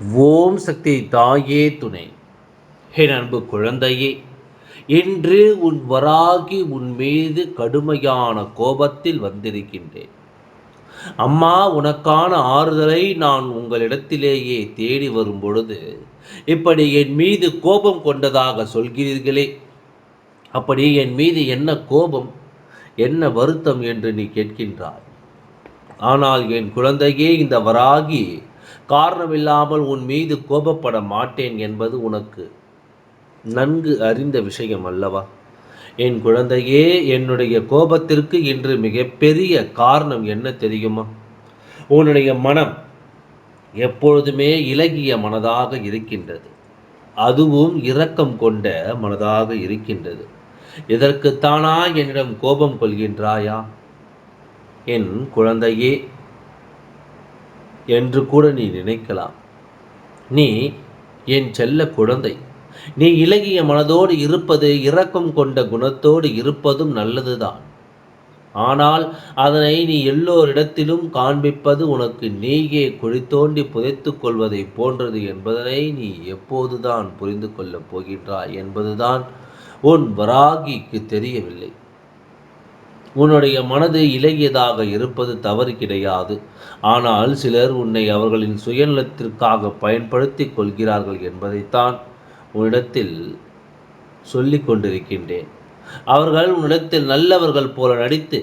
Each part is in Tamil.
ஓம் சக்தி தாயே துணை. என் அன்பு குழந்தையே இன்று உன் வராகி உன் மீது கடுமையான கோபத்தில் வந்திருக்கின்றேன். அம்மா உனக்கான ஆறுதலை நான் உங்களிடத்திலேயே தேடி வரும் பொழுது இப்படி என் மீது கோபம் கொண்டதாக சொல்கிறீர்களே. அப்படி என் மீது என்ன கோபம் என்ன வருத்தம் என்று நீ கேட்கின்றாய். ஆனால் என் குழந்தையே இந்த வராகி காரணமில்லாமல் உன் மீது கோபப்பட மாட்டேன் என்பது உனக்கு நன்கு அறிந்த விஷயம் அல்லவா? என் குழந்தையே என்னுடைய கோபத்திற்கு இன்று மிகப்பெரிய காரணம் என்ன தெரியுமா? உன்னுடைய மனம் எப்பொழுதுமே இலகிய மனதாக இருக்கின்றது. அதுவும் இரக்கம் கொண்ட மனதாக இருக்கின்றது. இதற்குத்தானா என்னிடம் கோபம் கொள்கின்றாயா? என் குழந்தையே என்று கூட நீ நினைக்கலாம். நீ என் செல்ல குழந்தை. நீ இலகிய மனதோடு இருப்பது இரக்கம் கொண்ட குணத்தோடு இருப்பதும் நல்லதுதான். ஆனால் அதனை நீ எல்லோரிடத்திலும் காண்பிப்பது உனக்கு நீயே குழி தோண்டி புதைத்து கொள்வதை போன்றது என்பதனை நீ எப்போதுதான் புரிந்து கொள்ளப் போகின்றாய் என்பதுதான் உன் வராகிக்கு தெரியவில்லை. உன்னுடைய மனது இலகியதாக இருப்பது தவறு கிடையாது. ஆனால் சிலர் உன்னை அவர்களின் சுயநலத்திற்காக பயன்படுத்தி கொள்கிறார்கள் என்பதைத்தான் உன்னிடத்தில் சொல்லி கொண்டிருக்கின்றேன். அவர்கள் உன்னிடத்தில் நல்லவர்கள் போல நடித்து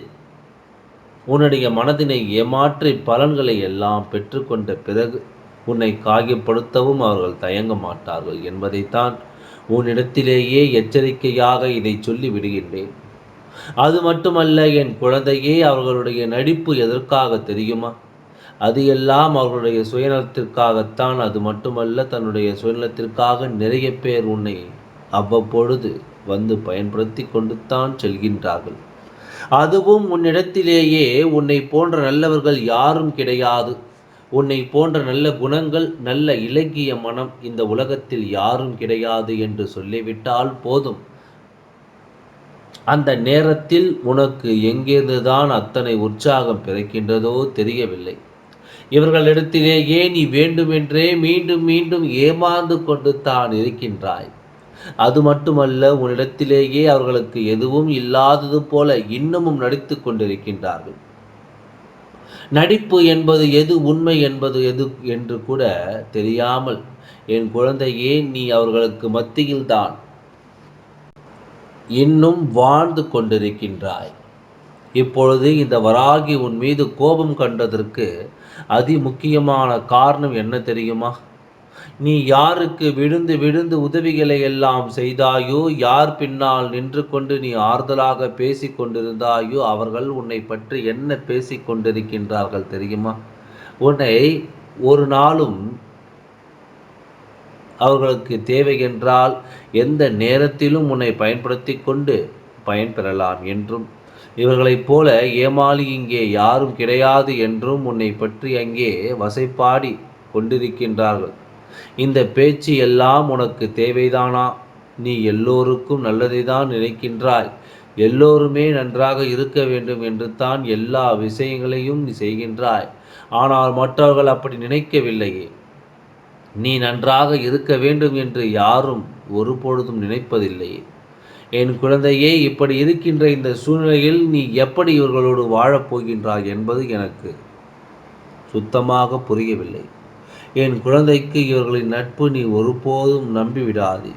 உன்னுடைய மனதினை ஏமாற்றி பலன்களை எல்லாம் பெற்றுக்கொண்ட பிறகு உன்னை காயப்படுத்தவும் அவர்கள் தயங்க மாட்டார்கள் என்பதைத்தான் உன்னிடத்திலேயே எச்சரிக்கையாக இதை சொல்லி விடுகின்றேன். அது மட்டுமல்ல என் குழந்தையே அவர்களுடைய நடிப்பு எதற்காக தெரியுமா? அது எல்லாம் அவர்களுடைய சுயநலத்திற்காகத்தான். அது மட்டுமல்ல தன்னுடைய சுயநலத்திற்காக நிறைய பேர் உன்னை அவ்வப்பொழுது வந்து பயன்படுத்தி கொண்டுத்தான் செல்கின்றார்கள். அதுவும் உன்னிடத்திலேயே உன்னை போன்ற நல்லவர்கள் யாரும் கிடையாது. உன்னை போன்ற நல்ல குணங்கள் நல்ல இலக்கிய மனம் இந்த உலகத்தில் யாரும் கிடையாது என்று சொல்லிவிட்டால் போதும். அந்த நேரத்தில் உனக்கு எங்கிருந்துதான் அத்தனை உற்சாகம் பிறக்கின்றதோ தெரியவில்லை. இவர்களிடத்திலேயே நீ வேண்டுமென்றே மீண்டும் மீண்டும் ஏமாந்து கொண்டு தான் இருக்கின்றாய். அது மட்டுமல்ல உன்னிடத்திலேயே அவர்களுக்கு எதுவும் இல்லாதது போல இன்னமும் நடித்து கொண்டிருக்கின்றார்கள். நடிப்பு என்பது எது உண்மை என்பது எது என்று கூட தெரியாமல் என் குழந்தையே நீ அவர்களுக்கு மத்தியில்தான். இன்னும் வாழ்ந்து கொண்டிருக்கின்றாய். இப்பொழுது இந்த வராகி உன் மீது கோபம் கண்டதற்கு அதி முக்கியமான காரணம் என்ன தெரியுமா? நீ யாருக்கு விழுந்து விழுந்து உதவிகளை எல்லாம் செய்தாயோ யார் பின்னால் நின்று கொண்டு நீ ஆறுதலாக பேசி கொண்டிருந்தாயோ அவர்கள் உன்னை பற்றி என்ன பேசி கொண்டிருக்கின்றார்கள் தெரியுமா? உன்னை ஒரு நாளும் அவர்களுக்கு தேவை என்றால் எந்த நேரத்திலும் உன்னை பயன்படுத்தி கொண்டு பயன்பெறலாம் என்றும் இவர்களைப் போல ஏமாளி இங்கே யாரும் கிடையாது என்றும் உன்னை பற்றி அங்கே வசைப்பாடி கொண்டிருக்கின்றார்கள். இந்த பேச்சு எல்லாம் உனக்கு தேவைதானா? நீ எல்லோருக்கும் நல்லதை தான் நினைக்கின்றாய். எல்லோருமே நன்றாக இருக்க வேண்டும் என்று தான் எல்லா விஷயங்களையும் நீ செய்கின்றாய். ஆனால் மற்றவர்கள் அப்படி நினைக்கவில்லையே. நீ நன்றாக இருக்க வேண்டும் என்று யாரும் ஒருபொழுதும் நினைப்பதில்லையே என் குழந்தையே இப்படி இருக்கின்ற இந்த சூழ்நிலையில் நீ எப்படி இவர்களோடு வாழப்போகின்றாய் என்பது எனக்கு சுத்தமாக புரியவில்லை. என் குழந்தைக்கு இவர்களின் நட்பு நீ ஒருபோதும் நம்பிவிடாது.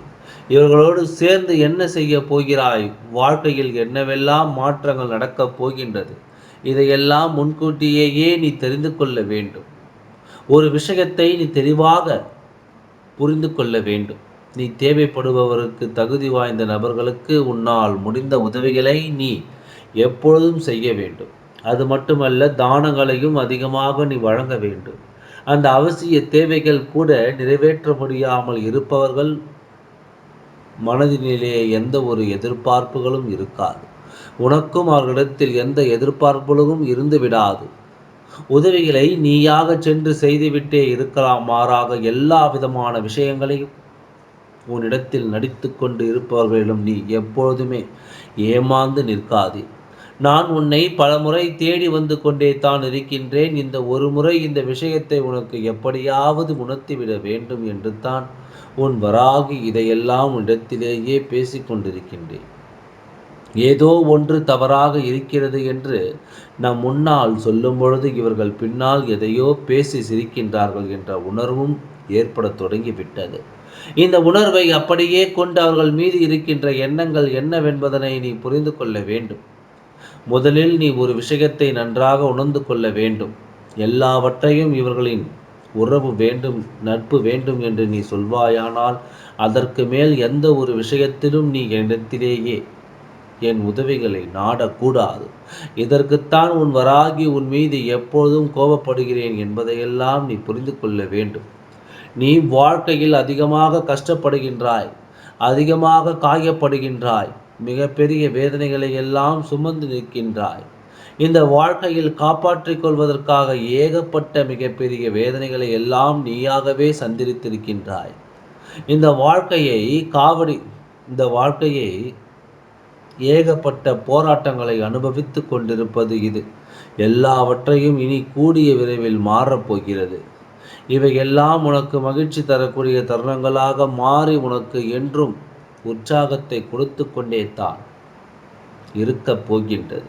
இவர்களோடு சேர்ந்து என்ன செய்ய போகிறாய்? வாழ்க்கையில் என்னவெல்லாம் மாற்றங்கள் நடக்கப் போகின்றது? இதையெல்லாம் முன்கூட்டியேயே நீ தெரிந்து கொள்ள வேண்டும். ஒரு விஷயத்தை நீ தெளிவாக புரிந்து கொள்ள வேண்டும். நீ தேவைப்படுபவருக்கு தகுதி வாய்ந்த நபர்களுக்கு உன்னால் முடிந்த உதவிகளை நீ எப்பொழுதும் செய்ய வேண்டும். அது மட்டுமல்ல தானங்களையும் அதிகமாக நீ வழங்க வேண்டும். அந்த அவசிய தேவைகள் கூட நிறைவேற்ற முடியாமல் இருப்பவர்கள் மனதினிலே எந்த ஒரு எதிர்பார்ப்புகளும் இருக்காது. உனக்கும் அவர்களிடத்தில் எந்த எதிர்பார்ப்புகளும் இருந்து விடாது. உதவிகளை நீயாக சென்று செய்துவிட்டே இருக்கலாம் மாறாக எல்லா விதமான விஷயங்களையும். உன்னிடத்தில் நடித்து கொண்டு இருப்பவர்களிடம் நீ எப்பொழுதுமே ஏமாந்து நிற்காதே. நான் உன்னை பலமுறை தேடி வந்து கொண்டே தான் இருக்கின்றேன். இந்த ஒரு முறை இந்த விஷயத்தை உனக்கு எப்படியாவது உணர்த்திவிட வேண்டும் என்று தான் உன் வராகி இதையெல்லாம் இடத்திலேயே பேசிக் கொண்டிருக்கின்றேன். ஏதோ ஒன்று தவறாக இருக்கிறது என்று நம் முன்னால் சொல்லும் பொழுது இவர்கள் பின்னால் எதையோ பேசி சிரிக்கின்றார்கள் என்ற உணர்வும் ஏற்படத் தொடங்கிவிட்டது. இந்த உணர்வை அப்படியே கொண்டு அவர்கள் மீது இருக்கின்ற எண்ணங்கள் என்னவென்பதனை நீ புரிந்து கொள்ள வேண்டும். முதலில் நீ ஒரு விஷயத்தை நன்றாக உணர்ந்து கொள்ள வேண்டும். எல்லாவற்றையும் இவர்களின் உறவு வேண்டும் நட்பு வேண்டும் என்று நீ சொல்வாயானால் அதற்கு மேல் எந்த ஒரு விஷயத்திலும் நீ இடத்திலேயே என் உதவிகளை நாடக்கூடாது. இதற்குத்தான் உன் வராகி உன் மீது எப்பொழுதும் கோபப்படுகிறேன் என்பதையெல்லாம் நீ புரிந்து கொள்ள வேண்டும். நீ வாழ்க்கையில் அதிகமாக கஷ்டப்படுகின்றாய் அதிகமாக காயப்படுகின்றாய் மிகப்பெரிய வேதனைகளை எல்லாம் சுமந்து நிற்கின்றாய். இந்த வாழ்க்கையில் காப்பாற்றிக் கொள்வதற்காக ஏகப்பட்ட மிகப்பெரிய வேதனைகளை எல்லாம் நீயாகவே சந்திரித்திருக்கின்றாய் இந்த வாழ்க்கையை காவடி இந்த வாழ்க்கையை ஏகப்பட்ட போராட்டங்களை அனுபவித்து கொண்டிருப்பது இது. எல்லாவற்றையும் இனி கூடிய விரைவில் மாறப்போகிறது இவையெல்லாம் உனக்கு மகிழ்ச்சி தரக்கூடிய தருணங்களாக மாறி உனக்கு என்றும் உற்சாகத்தை கொடுத்து கொண்டே தான் இருக்கப் போகின்றது.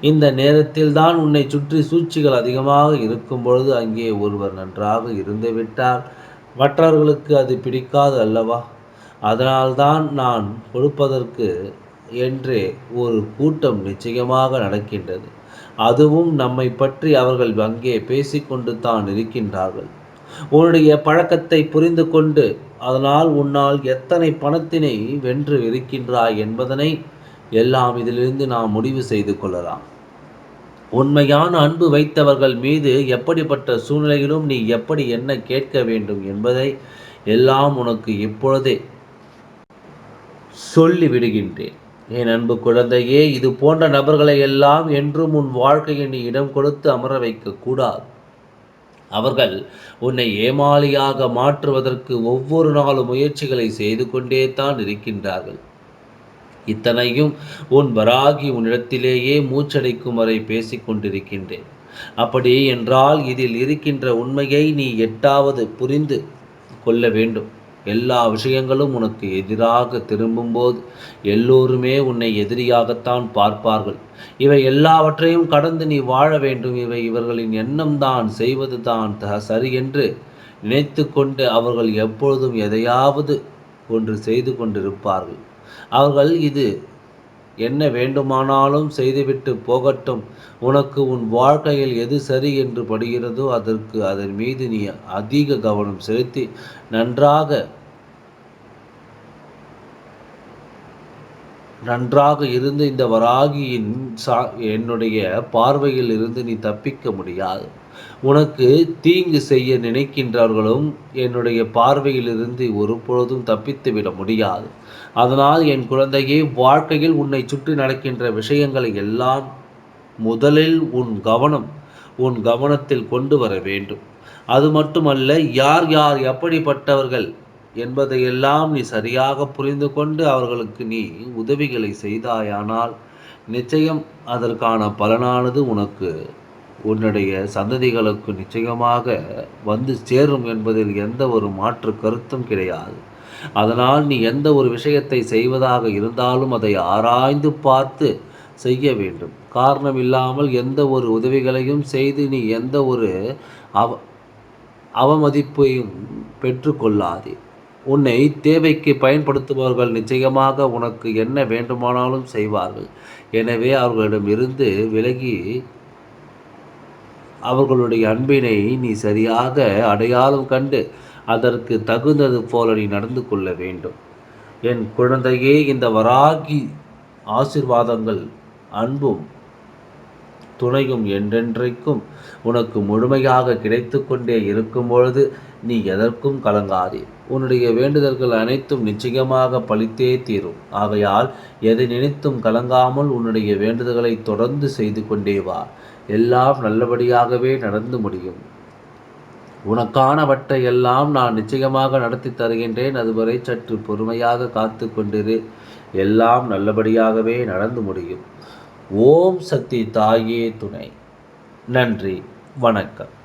இந்த நேரத்தில் தான் உன்னை சுற்றி சூழ்ச்சிகள் அதிகமாக இருக்கும் பொழுது அங்கே ஒருவர் நன்றாக இருந்துவிட்டால் மற்றவர்களுக்கு அது பிடிக்காது அல்லவா? அதனால்தான் நான் கொடுப்பதற்கு என்று ஒரு கூட்டம் நிச்சயமாக நடக்கின்றது. அதுவும் நம்மை பற்றி அவர்கள் அங்கே பேசிக்கொண்டு தான் இருக்கின்றார்கள். உன்னுடைய பழக்கத்தை புரிந்து கொண்டு அதனால் உன்னால் எத்தனை பணத்தினை வென்று இருக்கின்றாய் என்பதனை எல்லாம் இதிலிருந்து நாம் முடிவு செய்து கொள்ளலாம். உண்மையான அன்பு வைத்தவர்கள் மீது எப்படிப்பட்ட சூழ்நிலையிலும் நீ எப்படி என்ன கேட்க வேண்டும் என்பதை எல்லாம் உனக்கு இப்பொழுதே சொல்லி விடுகின்றேன் என் அன்பு குழந்தையே இது போன்ற நபர்களை எல்லாம் என்றும் உன் வாழ்க்கையை நீ இடம் கொடுத்து அமர வைக்கக்கூடாது அவர்கள் உன்னை ஏமாளியாக மாற்றுவதற்கு ஒவ்வொரு நாளும் முயற்சிகளை செய்து கொண்டே தான் இருக்கின்றார்கள். இத்தனையும் உன் வராகி உன்னிடத்திலேயே மூச்சடைக்கும் வரை பேசிக் கொண்டிருக்கின்றேன். அப்படி என்றால் இதில் இருக்கின்ற உண்மையை நீ எட்டாவது புரிந்து கொள்ள வேண்டும். எல்லா விஷயங்களும் உனக்கு எதிராக திரும்பும்போது எல்லோருமே உன்னை எதிரியாகத்தான் பார்ப்பார்கள். இவை எல்லாவற்றையும் கடந்து நீ வாழ வேண்டும். இவை இவர்களின் எண்ணம் தான் செய்வது தான் சரி என்று நினைத்து கொண்டு அவர்கள் எப்பொழுதும் எதையாவது ஒன்று செய்து கொண்டிருப்பார்கள். அவர்கள் இது என்ன வேண்டுமானாலும் செய்துவிட்டு போகட்டும். உனக்கு உன் வாழ்க்கையில் எது சரி என்று படுகிறதோ அதற்கு அதன் மீது நீ அதிக கவனம் செலுத்தி நன்றாக நன்றாக இருந்து இந்த வராகியின் சா என்னுடைய பார்வையில் இருந்து நீ தப்பிக்க முடியாது. உனக்கு தீங்கு செய்ய நினைக்கின்றவர்களும் என்னுடைய பார்வையிலிருந்து ஒருபொழுதும் தப்பித்து விட முடியாது. அதனால் என் குழந்தையே வாழ்க்கையில் உன்னை சுற்றி நடக்கின்ற விஷயங்களை எல்லாம் முதலில் உன் கவனம் உன் கவனத்தில் கொண்டு வர வேண்டும். அது மட்டுமல்ல யார் யார் எப்படிப்பட்டவர்கள் என்பதையெல்லாம் நீ சரியாக புரிந்து கொண்டு அவர்களுக்கு நீ உதவிகளை செய்தாயானால் நிச்சயம் அதற்கான பலனானது உனக்கு உன்னுடைய சந்ததிகளுக்கு நிச்சயமாக வந்து சேரும் என்பதில் எந்த ஒரு மாற்று கருத்தும் கிடையாது. அதனால் நீ எந்த ஒரு விஷயத்தை செய்வதாக இருந்தாலும் அதை ஆராய்ந்து பார்த்து செய்ய வேண்டும். காரணம் இல்லாமல் எந்த ஒரு உதவிகளையும் செய்து நீ எந்த ஒரு அவ அவமதிப்பையும் பெற்றுக்கொள்ளாதே உன்னை தேவைக்கு பயன்படுத்துபவர்கள் நிச்சயமாக உனக்கு என்ன வேண்டுமானாலும் செய்வார்கள். எனவே அவர்களிடம் இருந்து விலகி அவர்களுடைய அன்பினை நீ சரியாக அடையாளம் கண்டு அதற்கு தகுந்தது போல நீ நடந்து கொள்ள வேண்டும். என் குழந்தையே இந்த வராகி ஆசிர்வாதங்கள் அன்பும் துணையும் என்றென்றைக்கும் உனக்கு முழுமையாக கிடைத்து கொண்டே இருக்கும் பொழுது நீ எதற்கும் கலங்காதே. உன்னுடைய வேண்டுதல்கள் அனைத்தும் நிச்சயமாக பழித்தே தீரும். ஆகையால் எதை நினைத்தும் கலங்காமல் உன்னுடைய வேண்டுதல்களை தொடர்ந்து செய்து கொண்டே வா. எல்லாம் நல்லபடியாகவே நடந்து முடியும். உனக்கானவற்றை எல்லாம் நான் நிச்சயமாக நடத்தி தருகின்றேன். அதுவரை சற்று பொறுமையாக காத்து கொண்டிரு. எல்லாம் நல்லபடியாகவே நடந்து முடியும். ஓம் சக்தி தாயே துணை. நன்றி. வணக்கம்.